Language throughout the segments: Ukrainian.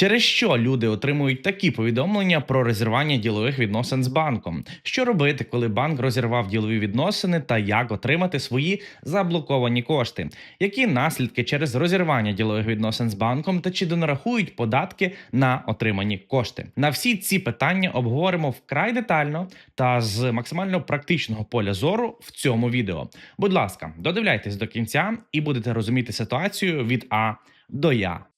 Через що люди отримують такі повідомлення про розірвання ділових відносин з банком? Що робити, коли банк розірвав ділові відносини, та як отримати свої заблоковані кошти? Які наслідки через розірвання ділових відносин з банком та чи донарахують податки на отримані кошти? На всі ці питання обговоримо вкрай детально та з максимально практичного поля зору в цьому відео. Будь ласка, додивляйтесь до кінця і будете розуміти ситуацію від А до Я.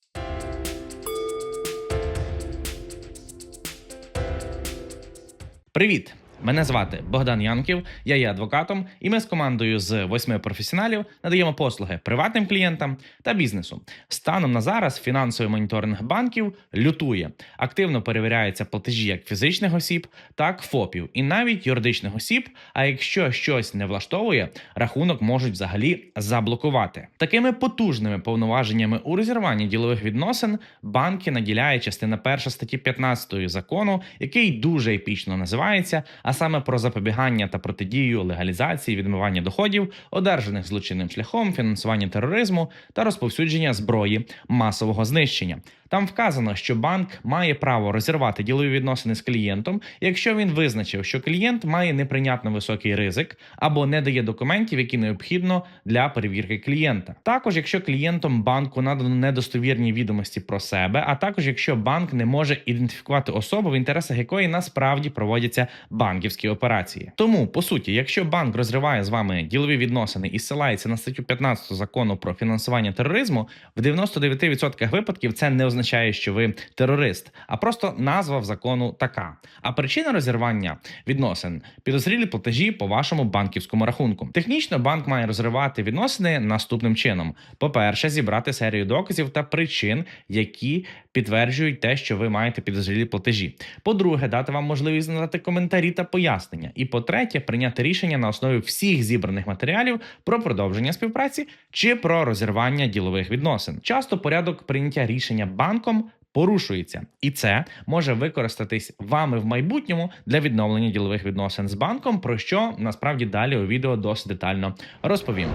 Привіт! Мене звати Богдан Янків, я є адвокатом, і ми з командою з восьми професіоналів надаємо послуги приватним клієнтам та бізнесу. Станом на зараз фінансовий моніторинг банків лютує. Активно перевіряються платежі як фізичних осіб, так ФОПів, і навіть юридичних осіб. А якщо щось не влаштовує, рахунок можуть взагалі заблокувати. Такими потужними повноваженнями у розірванні ділових відносин банки наділяє частина 1 статті 15 закону, який дуже епічно називається а саме про запобігання та протидію легалізації відмивання доходів, одержаних злочинним шляхом, фінансування тероризму та розповсюдження зброї масового знищення. Там вказано, що банк має право розірвати ділові відносини з клієнтом, якщо він визначив, що клієнт має неприйнятно високий ризик або не дає документів, які необхідно для перевірки клієнта. Також, якщо клієнтом банку надано недостовірні відомості про себе, а також якщо банк не може ідентифікувати особу, в інтересах якої насправді проводяться банківські операції. Тому по суті, якщо банк розриває з вами ділові відносини і ссилається на статтю 15 закону про фінансування тероризму, в 99% випадків це не означає, що ви терорист, а просто назва в закону така. А причина розірвання відносин підозрілі платежі по вашому банківському рахунку. Технічно банк має розривати відносини наступним чином: по-перше, зібрати серію доказів та причин, які підтверджують те, що ви маєте підозрілі платежі. По-друге, дати вам можливість надати коментарі та пояснення. І по-третє, прийняти рішення на основі всіх зібраних матеріалів про продовження співпраці чи про розірвання ділових відносин. Часто порядок прийняття рішення банком. Порушується, і це може використатись вами в майбутньому для відновлення ділових відносин з банком, про що насправді далі у відео досить детально розповім.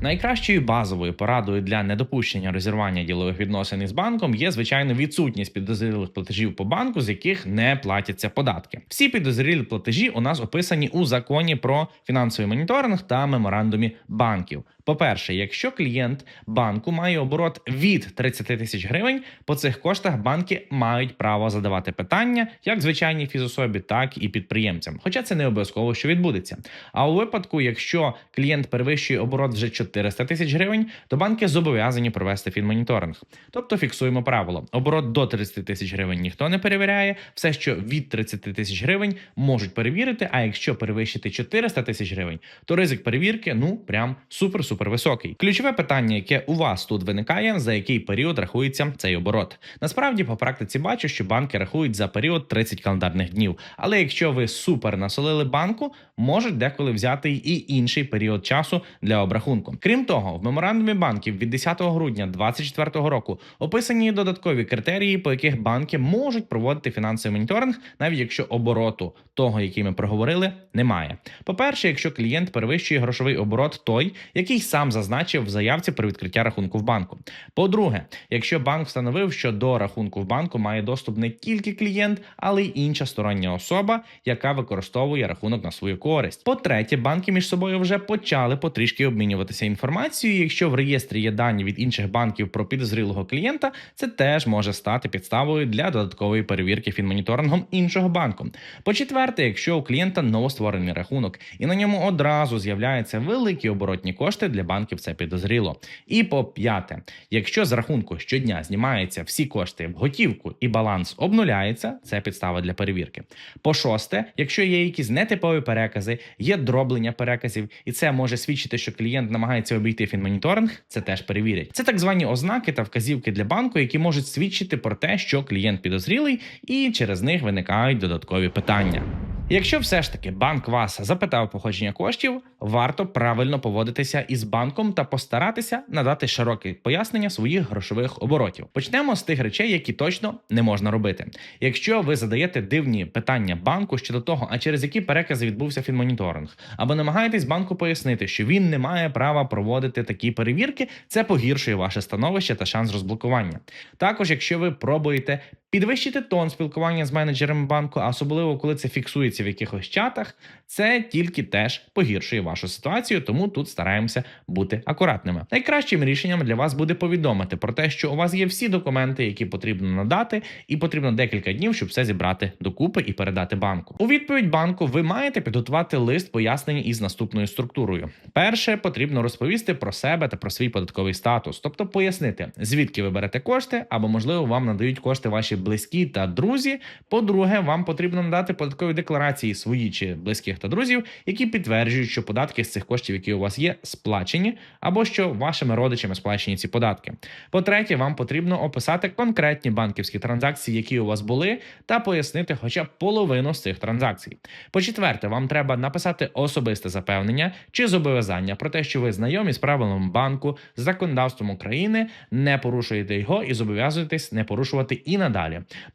Найкращою базовою порадою для недопущення розірвання ділових відносин із банком є звичайно відсутність підозрілих платежів по банку, з яких не платяться податки. Всі підозрілі платежі у нас описані у законі про фінансовий моніторинг та меморандумі банків. По-перше, якщо клієнт банку має оборот від 30 тисяч гривень, по цих коштах банки мають право задавати питання як звичайній фізособі, так і підприємцям. Хоча це не обов'язково, що відбудеться. А у випадку, якщо клієнт перевищує оборот вже 400 тисяч гривень, то банки зобов'язані провести фінмоніторинг. Тобто фіксуємо правило: оборот до 30 тисяч гривень ніхто не перевіряє. Все, що від 30 тисяч гривень, можуть перевірити. А якщо перевищити 400 тисяч гривень, то ризик перевірки ну прям супер-супер високий. Ключове питання, яке у вас тут виникає, за який період рахується цей оборот. Насправді, по практиці бачу, що банки рахують за період 30 календарних днів. Але якщо ви супер насолили банку, можуть деколи взяти і інший період часу для обрахунку. Крім того, в меморандумі банків від 10 грудня 2024 року описані додаткові критерії, по яких банки можуть проводити фінансовий моніторинг, навіть якщо обороту того, який ми проговорили, немає. По-перше, якщо клієнт перевищує грошовий оборот, той, який сам зазначив в заявці про відкриття рахунку в банку. По-друге, якщо банк встановив, що до рахунку в банку має доступ не тільки клієнт, але й інша стороння особа, яка використовує рахунок на свою користь. По-третє, банки між собою вже почали потрішки обмінюватися інформацією. Якщо в реєстрі є дані від інших банків про підозрілого клієнта, це теж може стати підставою для додаткової перевірки фінмоніторингом іншого банку. По-четверте, якщо у клієнта новостворений рахунок і на ньому одразу з'являються великі оборотні кошти для банків, це підозріло. І по п'яте, якщо з рахунку щодня знімаються всі кошти в готівку і баланс обнуляється, це підстава для перевірки. По шосте, якщо є якісь нетипові перекази, є дроблення переказів, і це може свідчити, що клієнт намагається обійти фінмоніторинг, це теж перевірять. Це так звані ознаки та вказівки для банку, які можуть свідчити про те, що клієнт підозрілий, і через них виникають додаткові питання. Якщо все ж таки банк вас запитав походження коштів, варто правильно поводитися із банком та постаратися надати широке пояснення своїх грошових оборотів. Почнемо з тих речей, які точно не можна робити. Якщо ви задаєте дивні питання банку щодо того, а через які перекази відбувся фінмоніторинг, або намагаєтесь банку пояснити, що він не має права проводити такі перевірки, це погіршує ваше становище та шанс розблокування. Також, якщо ви пробуєте підвищити тон спілкування з менеджерами банку, а особливо коли це фіксується в якихось чатах, це тільки теж погіршує вашу ситуацію, тому тут стараємося бути акуратними. Найкращим рішенням для вас буде повідомити про те, що у вас є всі документи, які потрібно надати, і потрібно декілька днів, щоб все зібрати докупи і передати банку. У відповідь банку ви маєте підготувати лист пояснень із наступною структурою. Перше потрібно розповісти про себе та про свій податковий статус, тобто пояснити, звідки ви берете кошти, або можливо вам надають кошти ваші близькі та друзі. По-друге, вам потрібно надати податкові декларації свої чи близьких та друзів, які підтверджують, що податки з цих коштів, які у вас є, сплачені, або що вашими родичами сплачені ці податки. По-третє, вам потрібно описати конкретні банківські транзакції, які у вас були, та пояснити хоча б половину з цих транзакцій. По-четверте, вам треба написати особисте запевнення чи зобов'язання про те, що ви знайомі з правилами банку, з законодавством України, не порушуєте його і зобов'язуєтесь не порушувати і надалі.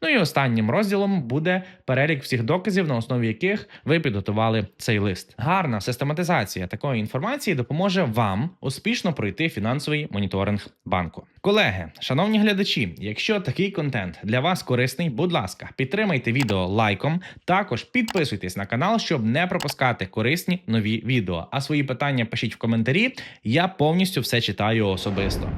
Ну і останнім розділом буде перелік всіх доказів, на основі яких ви підготували цей лист. Гарна систематизація такої інформації допоможе вам успішно пройти фінансовий моніторинг банку. Колеги, шановні глядачі, якщо такий контент для вас корисний, будь ласка, підтримайте відео лайком. Також підписуйтесь на канал, щоб не пропускати корисні нові відео. А свої питання пишіть в коментарі. Я повністю все читаю особисто.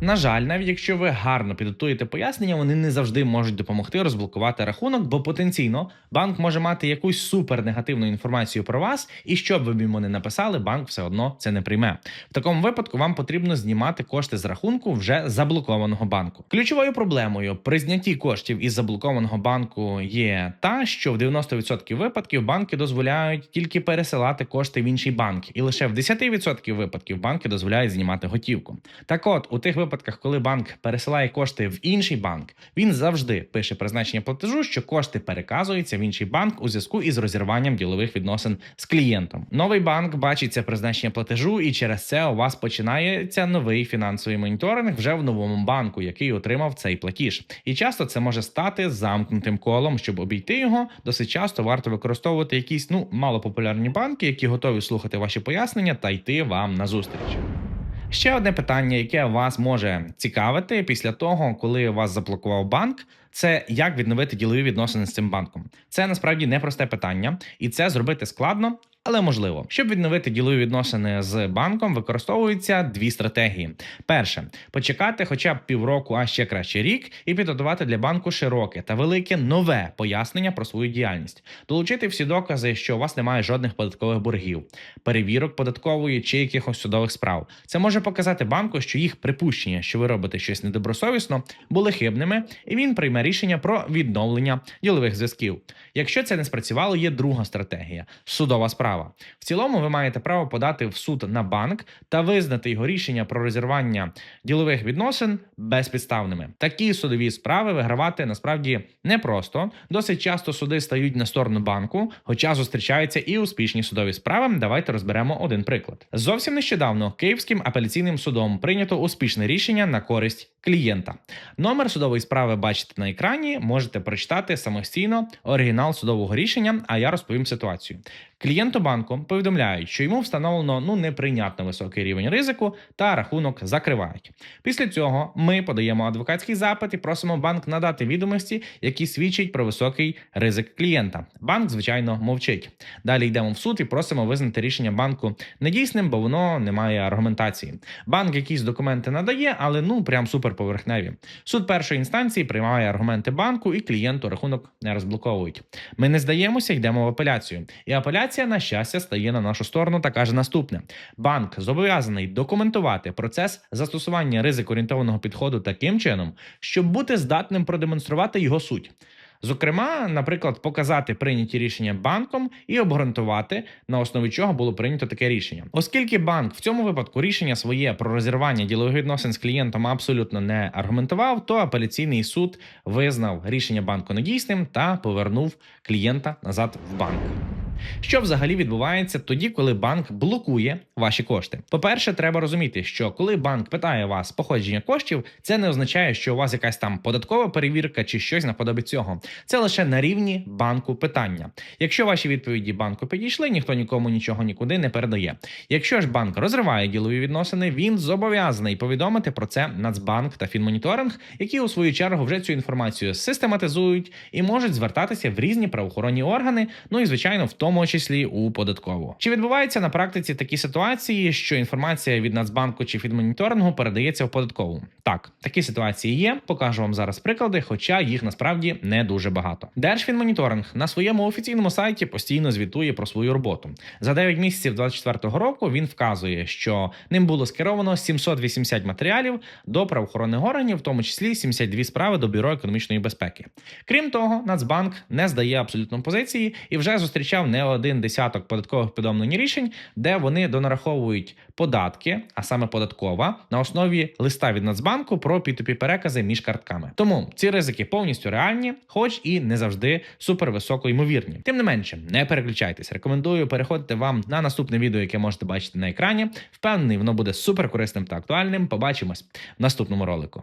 На жаль, навіть якщо ви гарно підготуєте пояснення, вони не завжди можуть допомогти розблокувати рахунок, бо потенційно банк може мати якусь супернегативну інформацію про вас, і що б ви йому не написали, банк все одно це не прийме. В такому випадку вам потрібно знімати кошти з рахунку вже заблокованого банку. Ключовою проблемою при знятті коштів із заблокованого банку є та, що в 90% випадків банки дозволяють тільки пересилати кошти в інший банк, і лише в 10% випадків банки дозволяють знімати готівку. Так от, у тих випадках, коли банк пересилає кошти в інший банк, він завжди пише призначення платежу, що кошти переказуються в інший банк у зв'язку із розірванням ділових відносин з клієнтом. Новий банк бачить це призначення платежу, і через це у вас починається новий фінансовий моніторинг вже в новому банку, який отримав цей платіж. І часто це може стати замкнутим колом. Щоб обійти його, досить часто варто використовувати якісь ну малопопулярні банки, які готові слухати ваші пояснення та йти вам на зустріч. Ще одне питання, яке вас може цікавити після того, коли вас заблокував банк, це як відновити ділові відносини з цим банком. Це насправді непросте питання, і це зробити складно. Але можливо, щоб відновити ділові відносини з банком, використовуються дві стратегії: перше почекати хоча б півроку, а ще краще рік, і підготувати для банку широке та велике нове пояснення про свою діяльність, долучити всі докази, що у вас немає жодних податкових боргів, перевірок податкової чи якихось судових справ. Це може показати банку, що їх припущення, що ви робите щось недобросовісно, були хибними, і він прийме рішення про відновлення ділових зв'язків. Якщо це не спрацювало, є друга стратегія судова справа. В цілому, ви маєте право подати в суд на банк та визнати його рішення про розірвання ділових відносин безпідставними. Такі судові справи вигравати насправді непросто. Досить часто суди стають на сторону банку, хоча зустрічаються і успішні судові справи. Давайте розберемо один приклад. Зовсім нещодавно Київським апеляційним судом прийнято успішне рішення на користь клієнта. Номер судової справи бачите на екрані, можете прочитати самостійно оригінал судового рішення. А я розповім ситуацію. Клієнту банку повідомляють, що йому встановлено ну неприйнятно високий рівень ризику та рахунок закривають. Після цього ми подаємо адвокатський запит і просимо банк надати відомості, які свідчать про високий ризик клієнта. Банк, звичайно, мовчить. Далі йдемо в суд і просимо визнати рішення банку недійсним, бо воно не має аргументації. Банк якісь документи надає, але ну прям суперповерхневі. Суд першої інстанції приймає аргументи банку і клієнту рахунок не розблоковують. Ми не здаємося, йдемо в апеляцію. І апеляція, на щастя, стає на нашу сторону та каже наступне: банк зобов'язаний документувати процес застосування ризик-орієнтованого підходу таким чином, щоб бути здатним продемонструвати його суть. Зокрема, наприклад, показати прийняті рішення банком і обґрунтувати, на основі чого було прийнято таке рішення. Оскільки банк в цьому випадку рішення своє про розірвання ділових відносин з клієнтом абсолютно не аргументував, то апеляційний суд визнав рішення банку недійсним та повернув клієнта назад в банк. Що взагалі відбувається тоді, коли банк блокує ваші кошти? По-перше, треба розуміти, що коли банк питає вас походження коштів, це не означає, що у вас якась там податкова перевірка чи щось наподобі цього. Це лише на рівні банку питання. Якщо ваші відповіді банку підійшли, ніхто нікому нічого нікуди не передає. Якщо ж банк розриває ділові відносини, він зобов'язаний повідомити про це Нацбанк та Фінмоніторинг, які у свою чергу вже цю інформацію систематизують і можуть звертатися в різні правоохоронні органи, ну і звичайно, в тому числі у податкову. Чи відбуваються на практиці такі ситуації, що інформація від Нацбанку чи Фінмоніторингу передається в податкову? Так, такі ситуації є. Покажу вам зараз приклади, хоча їх насправді не дуже багато. Держфінмоніторинг на своєму офіційному сайті постійно звітує про свою роботу. За 9 місяців 2024 року він вказує, що ним було скеровано 780 матеріалів до правоохоронних органів, в тому числі 72 справи до бюро економічної безпеки. Крім того, Нацбанк не здає абсолютно позиції і вже зустрічав не один десяток податкових повідомлень рішень, де вони донараховують податки, а саме податкова, на основі листа від Нацбанку про P2P перекази між картками. Тому ці ризики повністю реальні, хоч і не завжди супервисоко ймовірні. Тим не менше, не переключайтесь. Рекомендую переходити вам на наступне відео, яке можете бачити на екрані. Впевнений, воно буде суперкорисним та актуальним. Побачимось в наступному ролику.